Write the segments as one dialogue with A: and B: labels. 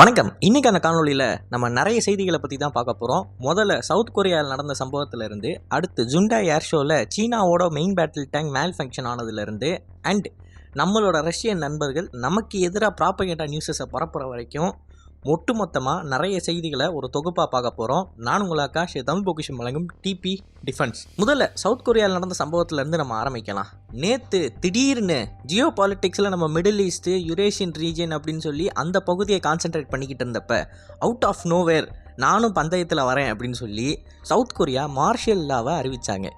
A: வணக்கம். இன்னைக்கான காணொளியில் நம்ம நிறைய செய்திகளை பற்றி தான் பார்க்க போகிறோம் முதல்ல சவுத் கொரியாவில் நடந்த சம்பவத்திலிருந்து அடுத்து ஜுண்டா ஏர் ஷோவில் சீனாவோட மெயின் பேட்டில் டேங்க் மேல் ஃபங்க்ஷன் ஆனதுலேருந்து அண்ட் நம்மளோட ரஷ்யன் நண்பர்கள் நமக்கு எதிராக ப்ராப்பகேண்டா நியூஸஸை பரப்புற வரைக்கும் ஒட்டுமொத்தமாக நிறைய செய்திகளை ஒரு தொகுப்பாக பார்க்க போகிறோம் நான் உங்கள் ஆகாஷ் தமிழ் பொக்கிஷம் வழங்கும் டிபி டிஃபென்ஸ் முதல்ல சவுத் கொரியாவில் நடந்த சம்பவத்திலேருந்து நம்ம ஆரம்பிக்கலாம். நேற்று திடீர்னு ஜியோ பாலிட்டிக்ஸில் நம்ம மிடில் ஈஸ்ட்டு யுரேஷியன் ரீஜன் அப்படின்னு சொல்லி அந்த பகுதியை கான்சென்ட்ரேட் பண்ணிக்கிட்டு இருந்தப்ப அவுட் ஆஃப் நோவேர் நானும் பந்தயத்தில் வரேன் அப்படின்னு சொல்லி சவுத் கொரியா மார்ஷியல் லாவை அறிவித்தாங்க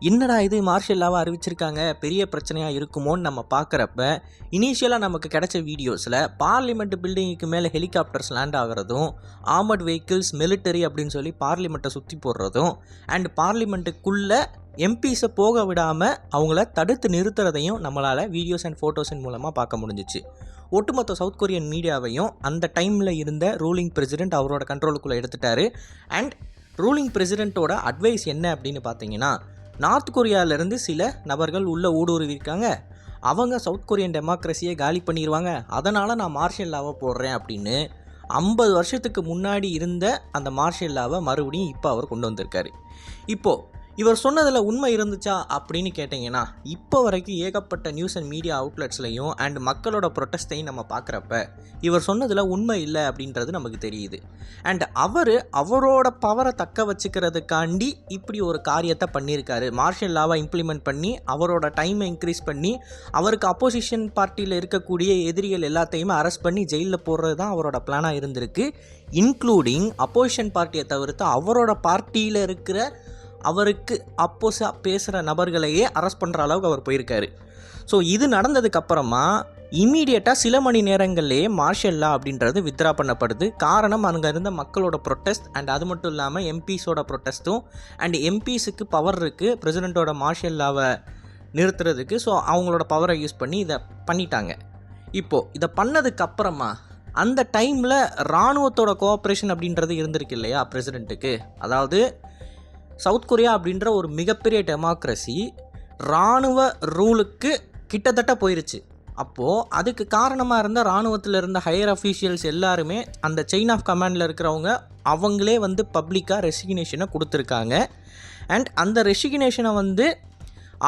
A: என்னடா இது மார்ஷல் லாவாக அறிவிச்சிருக்காங்க? பெரிய பிரச்சனையாக இருக்குமோன்னு நம்ம பார்க்குறப்ப இனிஷியலாக நமக்கு கிடைச்ச வீடியோஸில் பார்லிமெண்ட் பில்டிங்குக்கு மேலே ஹெலிகாப்டர்ஸ் லேண்ட் ஆகிறதும் ஆர்மட் வெஹிக்கிள்ஸ் மிலிட்டரி அப்படின்னு சொல்லி பார்லிமெண்ட்டை சுற்றி போடுறதும் அண்ட் பார்லிமெண்ட்டுக்குள்ளே எம்பிஸை போக விடாமல் அவங்கள தடுத்து நிறுத்துறதையும் நம்மளால் வீடியோஸ் அண்ட் ஃபோட்டோஸின் மூலமாக பார்க்க முடிஞ்சிச்சு. ஒட்டுமொத்த சவுத் கொரியன் மீடியாவையும் அந்த டைமில் இருந்த ரூலிங் பிரசிடென்ட் அவரோட கண்ட்ரோலுக்குள்ளே எடுத்துட்டாரு. அண்ட் ரூலிங் பிரசிடெண்ட்டோட அட்வைஸ் என்ன அப்படின்னு பார்த்தீங்கன்னா நார்த் கொரியாவிலேருந்து சில நபர்கள் உள்ளே ஊடுருவிருக்காங்க அவங்க சவுத் கொரியன் டெமோக்ரஸியை காலி பண்ணிடுவாங்க அதனால் நான் மார்ஷியல் லாவை போடுறேன் அப்படின்னு ஐம்பது வருஷத்துக்கு முன்னாடி இருந்த அந்த மார்ஷியல் லாவை மறுபடியும் இப்போ அவர் கொண்டு வந்திருக்காரு. இப்போது இவர் சொன்னதில் உண்மை இருந்துச்சா அப்படின்னு கேட்டிங்கன்னா இப்போ வரைக்கும் ஏகப்பட்ட நியூஸ் அண்ட் மீடியா அவுட்லெட்ஸ்லையும் அண்ட் மக்களோட ப்ரொட்டஸ்டையும் நம்ம பார்க்குறப்ப இவர் சொன்னதில் உண்மை இல்லை அப்படின்றது நமக்கு தெரியுது. அண்ட் அவர் அவரோட பவரை தக்க வச்சுக்கிறதுக்காண்டி இப்படி ஒரு காரியத்தை பண்ணியிருக்காரு. மார்ஷியல் லாவை இம்ப்ளிமெண்ட் பண்ணி அவரோட டைமை இன்க்ரீஸ் பண்ணி அவருக்கு அப்போசிஷன் பார்ட்டியில் இருக்கக்கூடிய எதிரிகள் எல்லாத்தையுமே அரெஸ்ட் பண்ணி ஜெயிலில் போடுறது தான் அவரோட பிளானாக இருந்திருக்கு. இன்க்ளூடிங் அப்போசிஷன் பார்ட்டியை தவிர்த்து அவரோட பார்ட்டியில் இருக்கிற அவருக்கு அப்போஸாக பேசுகிற நபர்களையே அரெஸ்ட் பண்ணுற அளவுக்கு அவர் போயிருக்காரு. ஸோ இது நடந்ததுக்கப்புறமா இமீடியட்டாக சில மணி நேரங்கள்லேயே மார்ஷல் லா அப்படின்றது வித்ரா பண்ணப்படுது. காரணம் அங்கே இருந்த மக்களோட ப்ரொட்டஸ்ட் அண்ட் அது மட்டும் இல்லாமல் எம்பிஸோட ப்ரொட்டஸ்ட்டும் அண்ட் எம்பிஸுக்கு பவர் இருக்குது பிரசிடெண்ட்டோட மார்ஷல் லாவை நிறுத்துறதுக்கு ஸோ அவங்களோட பவரை யூஸ் பண்ணி இதை பண்ணிட்டாங்க. இப்போது இதை பண்ணதுக்கப்புறமா அந்த டைமில் இராணுவத்தோட கோஆப்ரேஷன் அப்படின்றது இருந்திருக்கு இல்லையா பிரசிடெண்ட்டுக்கு அதாவது சவுத் கொரியா அப்படின்ற ஒரு மிகப்பெரிய டெமோக்ரஸி இராணுவ ரூலுக்கு கிட்டத்தட்ட போயிருச்சு. அப்போது அதுக்கு காரணமாக இருந்த இராணுவத்தில் இருந்த ஹையர் அஃபீஷியல்ஸ் எல்லாருமே அந்த செயின் ஆஃப் கமாண்டில் இருக்கிறவங்க அவங்களே வந்து பப்ளிக்காக ரெசிக்னேஷனை கொடுத்துருக்காங்க. அண்ட் அந்த ரெசிக்னேஷனை வந்து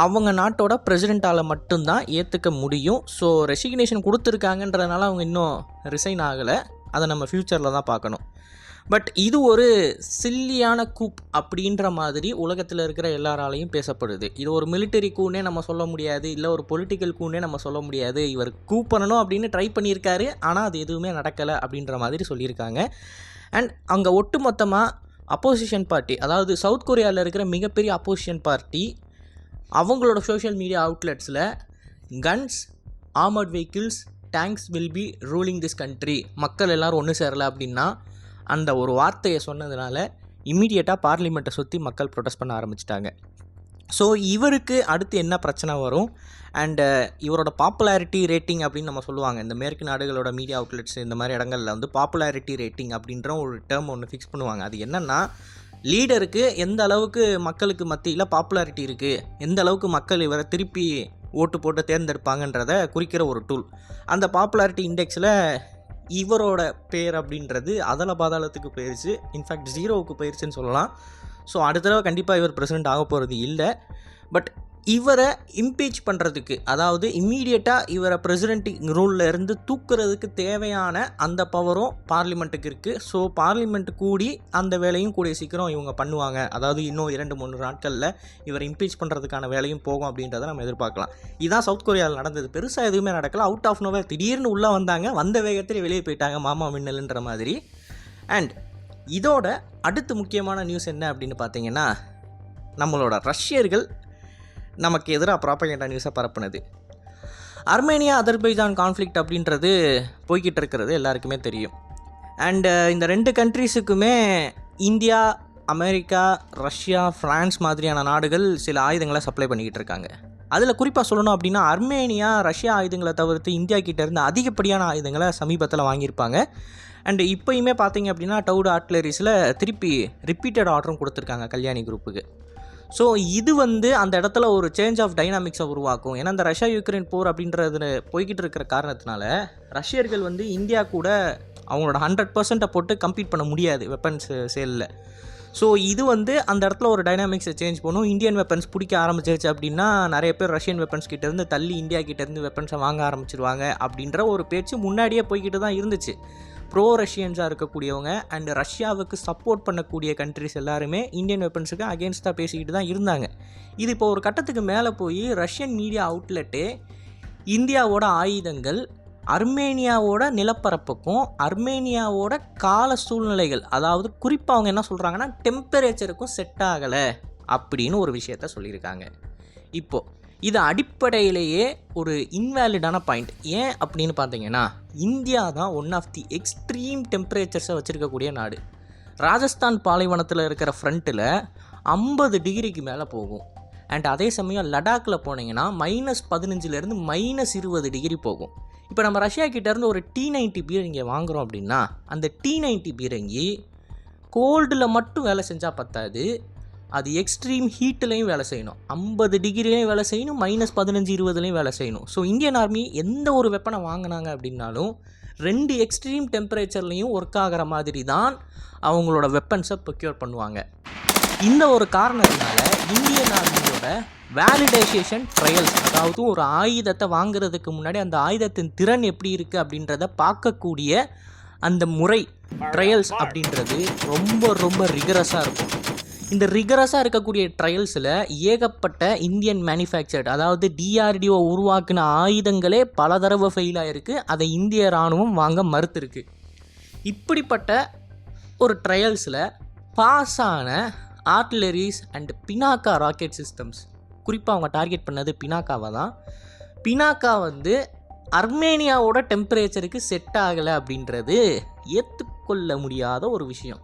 A: அவங்க நாட்டோட பிரசிடெண்ட்டால் மட்டும்தான் ஏற்றுக்க முடியும். ஸோ ரெசிக்னேஷன் கொடுத்துருக்காங்கன்றதுனால அவங்க இன்னும் ரிசைன் ஆகலை. அதை நம்ம ஃப்யூச்சரில் தான் பார்க்கணும். பட் இது ஒரு சில்லியான கூப் அப்படின்ற மாதிரி உலகத்தில் இருக்கிற எல்லாராலையும் பேசப்படுது. இது ஒரு மிலிட்டரி கூனே நம்ம சொல்ல முடியாது. இல்லை ஒரு பொலிட்டிக்கல் கூனே நம்ம சொல்ல முடியாது. இவர் கூப் பண்ணணும் அப்படின்னு ட்ரை பண்ணியிருக்காரு. ஆனால் அது எதுவுமே நடக்கலை அப்படின்ற மாதிரி சொல்லியிருக்காங்க. அண்ட் அங்கே ஒட்டுமொத்தமாக அப்போசிஷன் பார்ட்டி அதாவது சவுத் கொரியாவில் இருக்கிற மிகப்பெரிய அப்போசிஷன் பார்ட்டி அவங்களோட social media அவுட்லெட்ஸில் guns armed vehicles tanks will be ruling this country மக்கள் எல்லோரும் ஒன்று சேரலை அப்படின்னா அந்த ஒரு வார்த்தையை சொன்னதுனால இம்மீடியட்டாக பார்லிமெண்ட்டை சுற்றி மக்கள் ப்ரொடெஸ்ட் பண்ண ஆரம்பிச்சிட்டாங்க. ஸோ இவருக்கு அடுத்து என்ன பிரச்சனை வரும்? அண்டு uh, இவரோட பாப்புலாரிட்டி ரேட்டிங் அப்படின்னு நம்ம சொல்லுவாங்க. இந்த மேற்கு நாடுகளோட மீடியா அவுட்லெட்ஸ் இந்த மாதிரி இடங்களில் வந்து பாப்புலாரிட்டி ரேட்டிங் அப்படின்ற ஒரு டேர்ம் ஒன்று ஃபிக்ஸ் பண்ணுவாங்க. அது என்னென்னா லீடருக்கு எந்த அளவுக்கு மக்களுக்கு மத்தியில் பாப்புலாரிட்டி இருக்குது எந்த அளவுக்கு மக்கள் இவரை திருப்பி ஓட்டு போட்டு தேர்ந்தெடுப்பாங்கன்றத குறிக்கிற ஒரு டூல் அந்த பாப்புலாரிட்டி இண்டெக்ஸில் இவரோட பேர் அப்படின்றது அதல பாதாளத்துக்கு போயிடுச்சு இன்ஃபேக்ட் ஜீரோவுக்கு போயிடுச்சுன்னு சொல்லலாம். ஸோ அடுத்த தடவை கண்டிப்பாக இவர் பிரசிடெண்ட் ஆக போகிறது இல்லை. பட் இவரை இம்பீச் பண்ணுறதுக்கு அதாவது இம்மீடியட்டாக இவரை பிரசிடென்ட் ரூலில் இருந்து தூக்குறதுக்கு தேவையான அந்த பவரும் பார்லிமெண்ட்டுக்கு இருக்குது ஸோ பார்லிமெண்ட் கூடி அந்த வேலையும் கூடிய சீக்கிரம் இவங்க பண்ணுவாங்க. அதாவது இன்னும் இரண்டு மூணு நாட்களில் இவரை இம்பீச் பண்ணுறதுக்கான வேலையும் போகும் அப்படின்றத நம்ம எதிர்பார்க்கலாம். இதுதான் சவுத் கொரியாவில் நடந்தது. பெருசாக எதுவுமே நடக்கல. அவுட் ஆஃப் நோவே திடீர்னு உள்ளே வந்தாங்க. வந்த வேகத்தில் வெளியே போயிட்டாங்க மாமா மின்னல்ன்ற மாதிரி. அண்ட் இதோட அடுத்து முக்கியமான நியூஸ் என்ன அப்படின்னு பார்த்தீங்கன்னா நம்மளோட ரஷ்யர்கள் நமக்கு எதிராக ப்ராப்பகேண்டா நியூஸை பரப்புனது. அர்மேனியா அதர்பைஜான் கான்ஃப்ளிக்ட் அப்படின்றது போய்கிட்டு இருக்கிறது எல்லாருக்குமே தெரியும். அண்டு இந்த ரெண்டு கண்ட்ரீஸுக்குமே இந்தியா அமெரிக்கா ரஷ்யா ஃப்ரான்ஸ் மாதிரியான நாடுகள் சில ஆயுதங்களை சப்ளை பண்ணிக்கிட்டு இருக்காங்க. அதில் குறிப்பாக சொல்லணும் அப்படின்னா அர்மேனியா ரஷ்யா ஆயுதங்களை தவிர்த்து இந்தியா கிட்டேருந்து அதிகப்படியான ஆயுதங்களை சமீபத்தில் வாங்கியிருப்பாங்க. அண்டு இப்போயுமே பார்த்தீங்க அப்படின்னா டவுடு ஆர்ட்லரிஸில் திருப்பி ரிப்பீட்டட் ஆர்டரும் கொடுத்துருக்காங்க கல்யாணி குரூப்புக்கு ஸோ இது வந்து அந்த இடத்துல ஒரு சேஞ்ச் ஆஃப் டைனாமிக்ஸை உருவாக்கும். ஏன்னா இந்த ரஷ்யா யுக்ரைன் போர் அப்படின்றது போய்கிட்டு இருக்கிற காரணத்தினால ரஷ்யர்கள் வந்து இந்தியா கூட அவங்களோட ஹண்ட்ரட் பர்சன்ட்டை போட்டு கம்ப்ளீட் பண்ண முடியாது வெப்பன்ஸ் சேலில் ஸோ இது வந்து அந்த இடத்துல ஒரு டைனாமிக்ஸை சேஞ்ச் பண்ணும். இந்தியன் வெப்பன்ஸ் பிடிக்க ஆரம்பிச்சிருச்சு அப்படின்னா நிறைய பேர் ரஷ்யன் வெப்பன்ஸ் கிட்டேருந்து தள்ளி இந்தியா கிட்டேருந்து வெப்பன்ஸை வாங்க ஆரம்பிச்சிருவாங்க அப்படின்ற ஒரு பேச்சு முன்னாடியே போய்கிட்டு தான் இருந்துச்சு. ப்ரோ ரஷ்யன்ஸாக இருக்கக்கூடியவங்க அண்ட் ரஷ்யாவுக்கு சப்போர்ட் பண்ணக்கூடிய கண்ட்ரிஸ் எல்லாருமே இந்தியன் வெப்பன்ஸுக்கு அகேன்ஸ்டாக பேசிக்கிட்டு தான் இருந்தாங்க. இது இப்போ ஒரு கட்டத்துக்கு மேலே போய் ரஷ்யன் மீடியா அவுட்லெட்டே இந்தியாவோட ஆயுதங்கள் அர்மேனியாவோட நிலப்பரப்புக்கும் அர்மேனியாவோட கால சூழ்நிலைகள் அதாவது குறிப்பாக அவங்க என்ன சொல்கிறாங்கன்னா டெம்பரேச்சருக்கும் செட் ஆகலை அப்படின்னு ஒரு விஷயத்த சொல்லியிருக்காங்க. இப்போது இது அடிப்படையிலேயே ஒரு இன்வேலிடான பாயிண்ட் ஏன் அப்படின்னு பார்த்தீங்கன்னா இந்தியா தான் ஒன் ஆஃப் தி எக்ஸ்ட்ரீம் டெம்பரேச்சர்ஸை வச்சுருக்கக்கூடிய நாடு. ராஜஸ்தான் பாலைவனத்தில் இருக்கிற ஃப்ரண்ட்டில் ஐம்பது டிகிரிக்கு மேலே போகும். அண்ட் அதே சமயம் லடாக்கில் போனீங்கன்னா மைனஸ் பதினஞ்சுலேருந்து மைனஸ் இருபது டிகிரி போகும். இப்போ நம்ம ரஷ்யா கிட்டேருந்து ஒரு டி நைன்ட்டி இங்கே வாங்குகிறோம் அப்படின்னா அந்த டி நைன்ட்டி பீரங்கி கோல்டில் மட்டும் வேலை செஞ்சால் பத்தாது. அது எக்ஸ்ட்ரீம் ஹீட்டிலையும் வேலை செய்யணும். ஐம்பது டிகிரிலையும் வேலை செய்யணும் மைனஸ் பதினஞ்சு இருபதுலேயும் வேலை செய்யணும். ஸோ இந்தியன் ஆர்மி எந்த ஒரு வெப்பனை வாங்கினாங்க அப்படின்னாலும் ரெண்டு எக்ஸ்ட்ரீம் டெம்பரேச்சர்லேயும் ஒர்க் ஆகிற மாதிரி தான் அவங்களோட வெப்பன்ஸை ப்ரொக்யூர் பண்ணுவாங்க. இந்த ஒரு காரணத்தினால இந்தியன் ஆர்மியோட வேலிடைசேஷன் ட்ரையல்ஸ் அதாவது ஒரு ஆயுதத்தை வாங்குறதுக்கு முன்னாடி அந்த ஆயுதத்தின் திறன் எப்படி இருக்குது அப்படின்றத பார்க்கக்கூடிய அந்த முறை ட்ரையல்ஸ் அப்படின்றது ரொம்ப ரொம்ப ரிகரஸாக இருக்கும். இந்த ரிகரஸாக இருக்கக்கூடிய ட்ரையல்ஸில் ஏகப்பட்ட இந்தியன் மேனுஃபேக்சர்ட் அதாவது டிஆர்டிஓ உருவாக்கின ஆயுதங்களே பல தடவை ஃபெயில் ஆகிருக்கு அதை இந்திய இராணுவம் வாங்க மறுத்துருக்கு. இப்படிப்பட்ட ஒரு ட்ரையல்ஸில் பாஸ் ஆன artilleries and Pinaka rocket systems குறிப்பாக அவங்க டார்கெட் பண்ணது பினாக்காவை தான். பினாக்கா வந்து அர்மேனியாவோட டெம்பரேச்சருக்கு செட் ஆகலை அப்படின்றது ஏற்றுக்கொள்ள முடியாத ஒரு விஷயம்.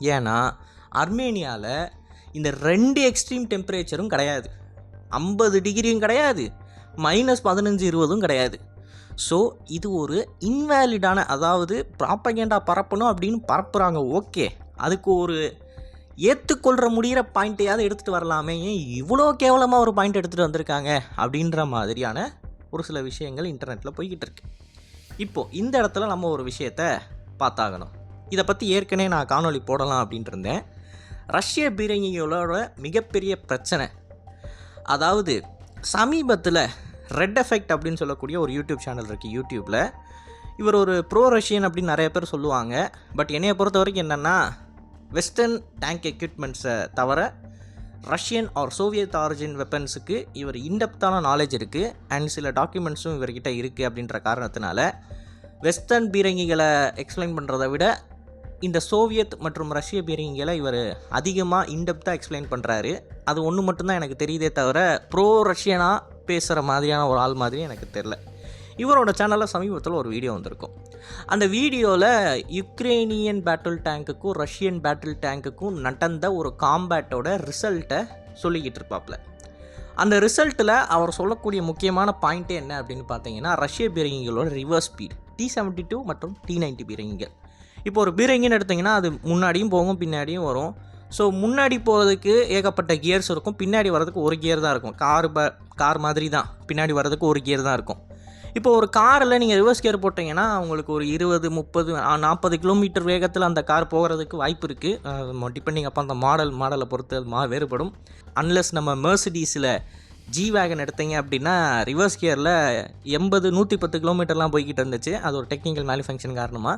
A: ஏன்னா அர்மேனியாவில் இந்த ரெண்டு எக்ஸ்ட்ரீம் டெம்பரேச்சரும் கிடையாது. ஐம்பது டிகிரியும் கிடையாது. மைனஸ் பதினஞ்சு இருபதும் கிடையாது. ஸோ இது ஒரு இன்வேலிடான அதாவது ப்ராப்பகேண்டா பரப்பணும் அப்படின்னு பரப்புகிறாங்க ஓகே அதுக்கு ஒரு ஏற்றுக்கொள்கிற முடிகிற பாயிண்ட்டையாவது எடுத்துகிட்டு வரலாமே. ஏன் இவ்வளோ கேவலமாக ஒரு பாயிண்ட் எடுத்துகிட்டு வந்திருக்காங்க? அப்படின்ற மாதிரியான ஒரு சில விஷயங்கள் இன்டர்நெட்டில் போய்கிட்டு இருக்கு. இப்போது இந்த இடத்துல நம்ம ஒரு விஷயத்த பார்த்தாகணும். இதை பற்றி ஏற்கனவே நான் காணொலி போடலாம் அப்படின்ட்டு இருந்தேன் ரஷ்ய பீரங்கிகளோட மிகப்பெரிய பிரச்சனை. அதாவது சமீபத்தில் ரெட் எஃபெக்ட் அப்படின்னு சொல்லக்கூடிய ஒரு யூடியூப் சேனல் இருக்குது யூடியூப்பில் இவர் ஒரு ப்ரோ ரஷ்யன் அப்படின்னு நிறைய பேர் சொல்லுவாங்க. பட் என்னையை பொறுத்த வரைக்கும் என்னென்னா வெஸ்டர்ன் டேங்க் எக்யூப்மெண்ட்ஸை தவிர ரஷ்யன் ஆர் சோவியத் ஆரிஜின் வெப்பன்ஸுக்கு இவர் இன்டெப்த்தான நாலேஜ் இருக்குது அண்ட் சில டாக்குமெண்ட்ஸும் இவர்கிட்ட இருக்குது அப்படின்ற காரணத்தினால வெஸ்டர்ன் பீரங்கிகளை எக்ஸ்பிளைன் பண்ணுறதை விட இந்த சோவியத் மற்றும் ரஷ்ய பீரங்கிகளை இவர் அதிகமாக இன்டெப்த்தாக எக்ஸ்பிளைன் பண்ணுறாரு அது ஒன்று மட்டும்தான் எனக்கு தெரியுதே தவிர ப்ரோ ரஷ்யனாக பேசுகிற மாதிரியான ஒரு ஆள் மாதிரி எனக்கு தெரில இவரோட சேனலில் சமீபத்தில் ஒரு வீடியோ வந்திருக்கும். அந்த வீடியோவில் யுக்ரேனியன் பேட்டில் டேங்க்குக்கும் ரஷ்யன் பேட்டில் டேங்க்குக்கும் நடந்த ஒரு காம்பேட்டோட ரிசல்ட்டை சொல்லிக்கிட்டு இருப்பாப்ல. அந்த ரிசல்ட்டில் அவர் சொல்லக்கூடிய முக்கியமான பாயிண்ட்டே என்ன அப்படின்னு பார்த்தீங்கன்னா ரஷ்ய பீரங்கிகளோட reverse speed T seventy two மற்றும் டி நைன்ட்டி பீரங்கிகள். இப்போ ஒரு பீரங்கின்னு எடுத்திங்கன்னா அது முன்னாடியும் போகும் பின்னாடியும் வரும். ஸோ முன்னாடி போகிறதுக்கு ஏகப்பட்ட கியர்ஸ் இருக்கும் பின்னாடி வர்றதுக்கு ஒரு கியர் தான் இருக்கும். கார் ப கார் மாதிரி தான் பின்னாடி வர்றதுக்கு ஒரு கியர் தான் இருக்கும். இப்போ ஒரு காரில் நீங்கள் ரிவர்ஸ் கியர் போட்டிங்கன்னா உங்களுக்கு ஒரு இருபது முப்பது நாற்பது கிலோமீட்டர் வேகத்தில் அந்த கார் போகிறதுக்கு வாய்ப்பு இருக்குது டிபெண்டிங் அப்போ அந்த மாடல் மாடலை பொறுத்து அது மா வேறுபடும். அன்லெஸ் நம்ம மெர்சிடிஸில் ஜி வேகன் எடுத்தீங்க அப்படின்னா ரிவர்ஸ் கியரில் எண்பது நூற்றி பத்து கிலோமீட்டர்லாம் போய்கிட்டு இருந்துச்சு. அது ஒரு டெக்னிக்கல் மேனுஃபேக்சரிங் காரணமாக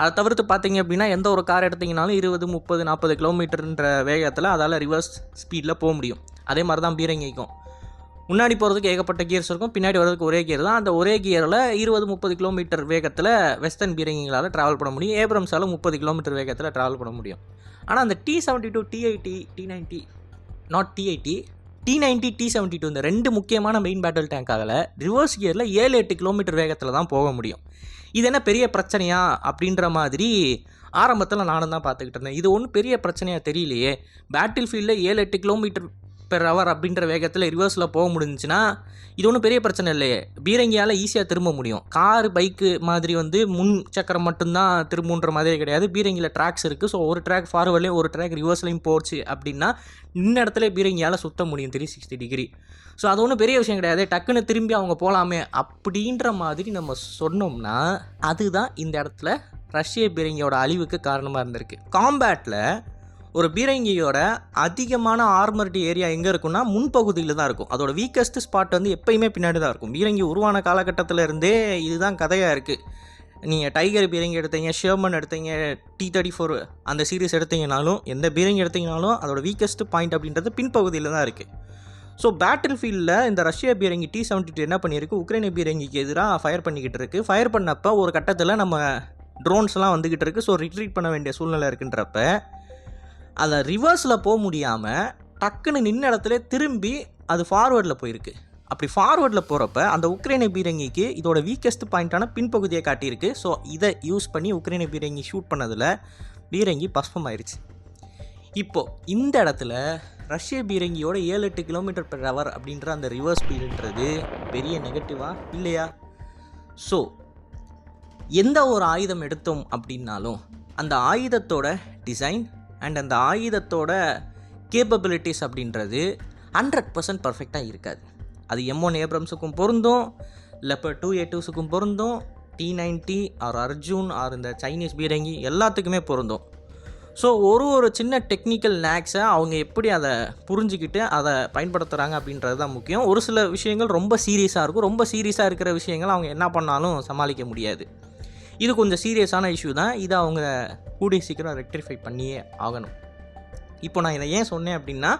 A: அதை தவிர்த்து பார்த்தீங்க அப்படின்னா எந்த ஒரு கார் எடுத்தீங்கனாலும் இருபது முப்பது நாற்பது கிலோமீட்டர்ன்ற வேகத்தில் அதால் ரிவர்ஸ் ஸ்பீடில் போக முடியும். அதே மாதிரி தான் பீரங்கிக்கும். முன்னாடி போகிறதுக்கு ஏகப்பட்ட கியர்ஸ் இருக்கும் பின்னாடி வர்றதுக்கு ஒரே கியர் தான். அந்த ஒரே கியரில் இருபது முப்பது கிலோமீட்டர் வேகத்தில் வெஸ்டர்ன் பீரங்கிங்களால் ட்ராவல் பண்ண முடியும். ஏப்ரம்ஸால் முப்பது கிலோமீட்டர் வேகத்தில் ட்ராவல் பண்ண முடியும். ஆனால் அந்த T seventy two did T ninety not did T ninety T seventy two இந்த ரெண்டு முக்கியமான மெயின் பேட்டில் டேங்காகல ரிவர்ஸ் கியரில் ஏழு எட்டு கிலோமீட்டர் வேகத்தில் தான் போக முடியும். இது என்ன பெரிய பிரச்சனையா அப்படின்ற மாதிரி ஆரம்பத்தில் நானும் தான் பார்த்துக்கிட்டு இருந்தேன். இது ஒன்றும் பெரிய பிரச்சனையாக தெரியலையே. பேட்டில் ஃபீல்டில் ஏழு எட்டு கிலோமீட்டர் பெர் ஹவர் அப்படின்ற வேகத்தில் ரிவர்ஸில் போக முடிஞ்சுன்னா இது ஒன்றும் பெரிய பிரச்சனை இல்லையே. பீரங்கியால் ஈஸியாக திரும்ப முடியும். கார் பைக்கு மாதிரி வந்து முன் சக்கரம் மட்டும்தான் திரும்புன்ற மாதிரி கிடையாது. பீரங்கியில் ட்ராக்ஸ் இருக்குது ஸோ ஒரு ட்ராக் ஃபார்வர்ட்லேயும் ஒரு ட்ராக் ரிவர்ஸ்லையும் போச்சு அப்படின்னா இந்த இடத்துல பீரங்கியால் சுத்த முடியும் த்ரீ சிக்ஸ்டி டிகிரி ஸோ அது ஒன்றும் பெரிய விஷயம் கிடையாது. டக்குன்னு திரும்பி அவங்க போகலாமே அப்படின்ற மாதிரி நம்ம சொன்னோம்னா அதுதான் இந்த இடத்துல ரஷ்ய பீரங்கியோட அழிவுக்கு காரணமாக இருந்திருக்கு. காம்பேட்டில் ஒரு பீரங்கியோட அதிகமான ஆர்மர்டி ஏரியா எங்கே இருக்குன்னா முன்பகுதியில் தான் இருக்கும். அதோட வீக்கஸ்ட் ஸ்பாட் வந்து எப்பயுமே பின்னாடி தான் இருக்கும். பீரங்கி உருவான காலகட்டத்தில் இருந்தே இதுதான் கதையாக இருக்குது நீங்கள் டைகர் பீரங்கி எடுத்தீங்க ஷேர்மன் எடுத்தீங்க டி தேர்ட்டி ஃபோர் அந்த சீரீஸ் எடுத்தீங்கனாலும் எந்த பீரங்கி எடுத்தீங்கனாலும் அதோட வீக்கஸ்ட் பாயிண்ட் அப்படின்றது பின்பகுதியில் தான் இருக்குது ஸோ பேட்டில் ஃபீல்டில் இந்த ரஷ்ய பீரங்கி டி செவன்டி டூ என்ன பண்ணியிருக்கு? உக்ரைனிய பீரங்கிக்கு எதிராக ஃபயர் பண்ணிக்கிட்டு இருக்குது ஃபயர் பண்ணப்போ ஒரு கட்டத்தில் நம்ம ட்ரோன்ஸ்லாம் வந்துக்கிட்டு இருக்குது ஸோ ரிட்ரீட் பண்ண வேண்டிய சூழ்நிலை இருக்குன்றப்ப அதை ரிவர்ஸில் போக முடியாமல் டக்குன்னு நின்ன இடத்துல திரும்பி அது ஃபார்வேர்டில் போயிருக்கு. அப்படி ஃபார்வேர்டில் போகிறப்ப அந்த உக்ரைனை பீரங்கிக்கு இதோட வீக்கஸ்ட் பாயிண்ட்டான பின்பகுதியை காட்டியிருக்கு. ஸோ இதை யூஸ் பண்ணி உக்ரைனை பீரங்கி ஷூட் பண்ணதில் பீரங்கி பஸ்பம் ஆயிடுச்சு இப்போது இந்த இடத்துல ரஷ்ய பீரங்கியோட ஏழு எட்டு கிலோமீட்டர் பெர் ஹவர் அப்படின்ற அந்த ரிவர்ஸ் ஸ்பீடுன்றது பெரிய நெகட்டிவாக இல்லையா? ஸோ எந்த ஒரு ஆயுதம் எடுத்தோம் அப்படின்னாலும் அந்த ஆயுதத்தோட டிசைன் அண்ட் அந்த ஆயுதத்தோட கேப்பபிலிட்டிஸ் அப்படின்றது ஹண்ட்ரட் பர்சன்ட் பர்ஃபெக்டாக இருக்காது. அது எம் ஒன் ஏப்ரம்ஸுக்கும் பொருந்தும் லெப்பர் டூ ஏ டூஸுக்கும் பொருந்தும் T ninety or Arjun or இந்த சைனீஸ் பீரங்கி எல்லாத்துக்குமே பொருந்தும். ஸோ ஒரு ஒரு சின்ன டெக்னிக்கல் நேக்ஸை அவங்க எப்படி அதை புரிஞ்சுக்கிட்டு அதை பயன்படுத்துகிறாங்க அப்படின்றது தான் முக்கியம். ஒரு சில விஷயங்கள் ரொம்ப சீரியஸாக இருக்கும். ரொம்ப சீரியஸாக இருக்கிற விஷயங்கள் அவங்க என்ன பண்ணாலும் சமாளிக்க முடியாது. இது கொஞ்சம் சீரியஸான இஷ்யூ தான். இதை அவங்க கூடிய சீக்கிரம் ரெக்டிஃபை பண்ணியே ஆகணும். இப்போ நான் இதை ஏன் சொன்னேன் அப்படின்னா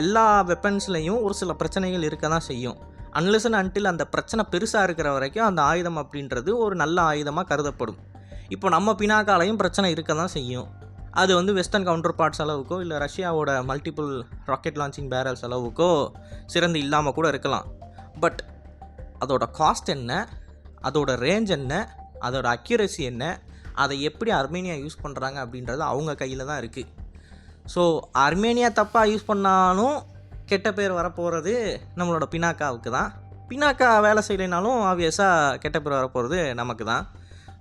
A: எல்லா வெப்பன்ஸ்லேயும் ஒரு சில பிரச்சனைகள் இருக்க தான் செய்யும். அன்லெஸ் அண்ட் அன்டில் அந்த பிரச்சனை பெருசாக இருக்கிற வரைக்கும் அந்த ஆயுதம் அப்படின்றது ஒரு நல்ல ஆயுதமாக கருதப்படும். இப்போ நம்ம பினாக்காலையும் பிரச்சனை இருக்க தான் செய்யும். அது வந்து வெஸ்டர்ன் கவுண்டர் பார்ட்ஸ் அளவுக்கோ இல்லை ரஷ்யாவோட மல்டிபிள் ராக்கெட் லான்ச்சிங் பேரல்ஸ் அளவுக்கோ சிறந்து இல்லாமல் கூட இருக்கலாம். பட் அதோட காஸ்ட் என்ன? அதோட ரேஞ்ச் என்ன? அதோட அக்யூரசி என்ன? அதை எப்படி அர்மேனியா யூஸ் பண்ணுறாங்க அப்படின்றது அவங்க கையில் தான் இருக்குது ஸோ அர்மேனியா தப்பாக யூஸ் பண்ணாலும் கெட்ட பேர் வரப்போகிறது நம்மளோட பினாக்காவுக்கு தான். பினாக்கா வேலை செய்யலைனாலும் ஆப்வியஸாக கெட்ட பேர் வரப்போகிறது நமக்கு தான்.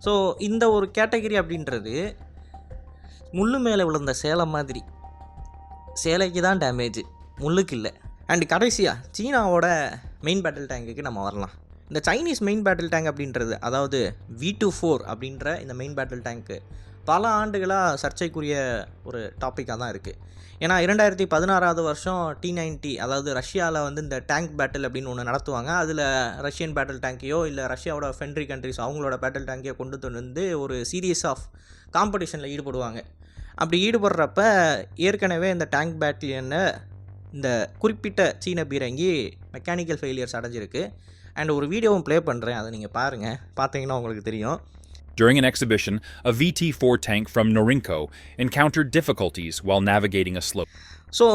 A: ஸோ இந்த ஒரு கேட்டகரி அப்படின்றது முள்ளு மேலே விழுந்த சேலை மாதிரி. சேலைக்கு தான் டேமேஜ் முள்ளுக்கு இல்லை. அண்ட் கடைசியாக சீனாவோட மெயின் பேட்டில் டேங்குக்கு நம்ம வரலாம். இந்த சைனீஸ் மெயின் பேட்டில் டேங்க் அப்படின்றது அதாவது வி டூ ஃபோர் அப்படின்ற இந்த மெயின் பேட்டில் டேங்க்கு பல ஆண்டுகளாக சர்ச்சைக்குரிய ஒரு டாப்பிக்காக தான் இருக்குது ஏன்னா இரண்டாயிரத்தி பதினாறாவது வருஷம் டி நைன்டி அதாவது ரஷ்யாவில் வந்து இந்த டேங்க் பேட்டில் அப்படின்னு ஒன்று நடத்துவாங்க. அதில் ரஷ்யன் பேட்டில் டேங்கையோ இல்லை ரஷ்யாவோட ஃபென்ட்ரி கண்ட்ரிஸ் அவங்களோட பேட்டில் டேங்கையோ கொண்டு வந்து ஒரு சீரியஸ் ஆஃப் காம்படிஷனில் ஈடுபடுவாங்க. அப்படி ஈடுபடுறப்ப ஏற்கனவே இந்த டேங்க் பேட்டிலியனை இந்த குறிப்பிட்ட சீன பீரங்கி மெக்கானிக்கல் ஃபெயிலியர்ஸ் அடைஞ்சிருக்கு. அண்ட் ஒரு வீடியோவும் ப்ளே பண்ணுறேன் அதை நீங்கள் பாருங்கள் பார்த்தீங்கன்னா உங்களுக்கு தெரியும்
B: During an exhibition, a VT 4 tank from Norinco encountered difficulties while navigating a slope.
A: So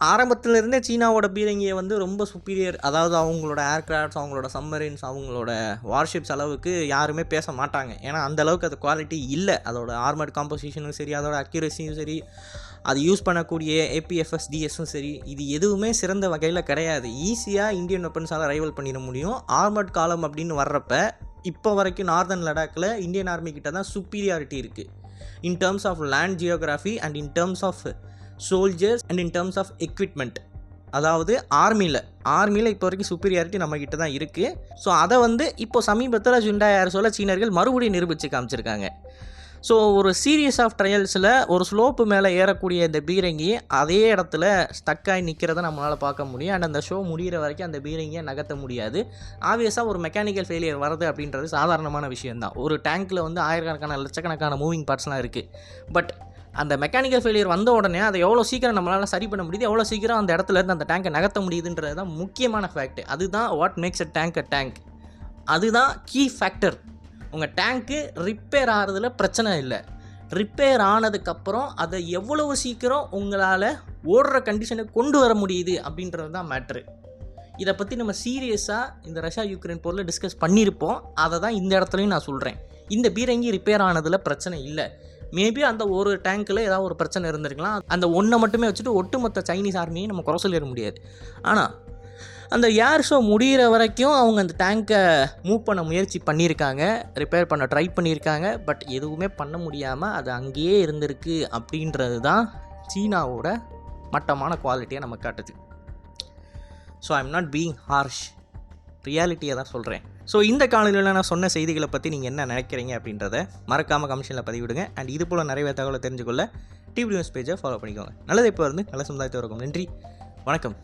A: ஆரம்பத்துல இருந்தே சீனாவோட பீரங்கியை வந்து ரொம்ப சுப்பீரியர் அதாவது அவங்களோட ஏர்கிராஃப்ட்ஸ் அவங்களோட சம்மரின்ஸ் அவங்களோட வார்ஷிப்ஸ் அளவுக்கு யாருமே பேச மாட்டாங்க. ஏன்னா அந்த அளவுக்கு அது குவாலிட்டி இல்லை. அதோட ஆர்மட் காம்போசிஷனும் சரி அதோட அக்யூரஸியும் சரி அது யூஸ் பண்ணக்கூடிய ஏபிஎஃப்எஸ் டிஎஸும் சரி இது எதுவுமே சிறந்த வகையில் கிடையாது. ஈஸியாக இந்தியன் வெப்பன்ஸால் ரைவல் பண்ணிட முடியும். ஆர்மட் காலம் அப்படின்னு வர்றப்ப இப்போ வரைக்கும் நார்தன் லடாக்கில் இந்தியன் ஆர்மி கிட்ட தான் சுப்பீரியாரிட்டி இருக்குது in terms of land geography and in terms of soldiers and in terms of equipment அதாவது ஆர்மியில் ஆர்மியில் இப்போ வரைக்கும் சுப்பீரியாரிட்டி நம்மக்கிட்ட தான் இருக்குது ஸோ அதை வந்து இப்போ சமீபத்தில் ஜுண்டா ஏர்ஸோல சீனர்கள் மறுபடியும் நிரூபித்து காமிச்சிருக்காங்க. ஸோ ஒரு சீரியஸ் ஆஃப் ட்ரையல்ஸில் ஒரு ஸ்லோப்பு மேலே ஏறக்கூடிய இந்த பீரங்கி அதே இடத்துல ஸ்டக்காகி நிற்கிறத நம்மளால் பார்க்க முடியும். அண்ட் அந்த ஷோ முடிகிற வரைக்கும் அந்த பீரங்கியை நகர்த்த முடியாது. ஆப்வியஸாக ஒரு மெக்கானிக்கல் ஃபெயிலியர் வருது அப்படின்றது சாதாரணமான விஷயம்தான். ஒரு டேங்க்கில் வந்து ஆயிரக்கணக்கான லட்சக்கணக்கான மூவிங் பார்ட்ஸ்லாம் இருக்குது பட் அந்த மெக்கானிக்கல் ஃபெயிலியர் வந்த உடனே அதை எவ்வளோ சீக்கிரம் நம்மளால் சரி பண்ண முடியுது எவ்வளோ சீக்கிரம் அந்த இடத்துல இருந்து அந்த டேங்கை நகர்த்த முடியுதுன்றது தான் முக்கியமான ஃபேக்ட் அதுதான் what makes a tank a tank அதுதான் கீ ஃபேக்டர் உங்கள் டேங்க்கு ரிப்பேர் ஆகிறதுல பிரச்சனை இல்லை. ரிப்பேர் ஆனதுக்கப்புறம் அதை எவ்வளவு சீக்கிரம் உங்களால் ஓடுற கண்டிஷனுக்கு கொண்டு வர முடியுது அப்படின்றது தான் மேட்ரு இதை பற்றி நம்ம சீரியஸாக இந்த ரஷ்யா யுக்ரைன் போரில் டிஸ்கஸ் பண்ணியிருப்போம். அதை தான் இந்த இடத்துலையும் நான் சொல்கிறேன் இந்த பீரங்கி ரிப்பேர் ஆனதில் பிரச்சனை இல்லை. மேபி அந்த ஒரு டேங்க்கில் ஏதாவது ஒரு பிரச்சனை இருந்திருக்கலாம். அந்த ஒன்றை மட்டுமே வச்சுட்டு ஒட்டுமொத்த சைனீஸ் ஆர்மியை நம்ம குறை சொல்லிட முடியாது. ஆனால் அந்த ஏர் ஷோ முடிகிற வரைக்கும் அவங்க அந்த டேங்கை மூவ் பண்ண முயற்சி பண்ணியிருக்காங்க. ரிப்பேர் பண்ண ட்ரை பண்ணியிருக்காங்க. பட் எதுவுமே பண்ண முடியாமல் அது அங்கேயே இருந்திருக்கு அப்படின்றது தான் சீனாவோட மட்டமான குவாலிட்டியை நம்ம காட்டுது. So I'm not being harsh ரியாலிட்டியை தான் சொல்கிறேன் ஸோ இந்த காணொலியில் நான் சொன்ன செய்திகளை பற்றி நீங்கள் என்ன நினைக்கிறீங்க அப்படின்றத மறக்காமல் கமிஷனில் பதிவிடுங்க. அண்ட் இது போல் நிறைய தகவலை தெரிஞ்சுக்கொள்ள டிவி நியூஸ் பேஜை ஃபாலோ பண்ணிக்கோங்க. நல்லது இப்போ இருந்து நல்ல சமுதாயத்தை இருக்கும். நன்றி. வணக்கம்.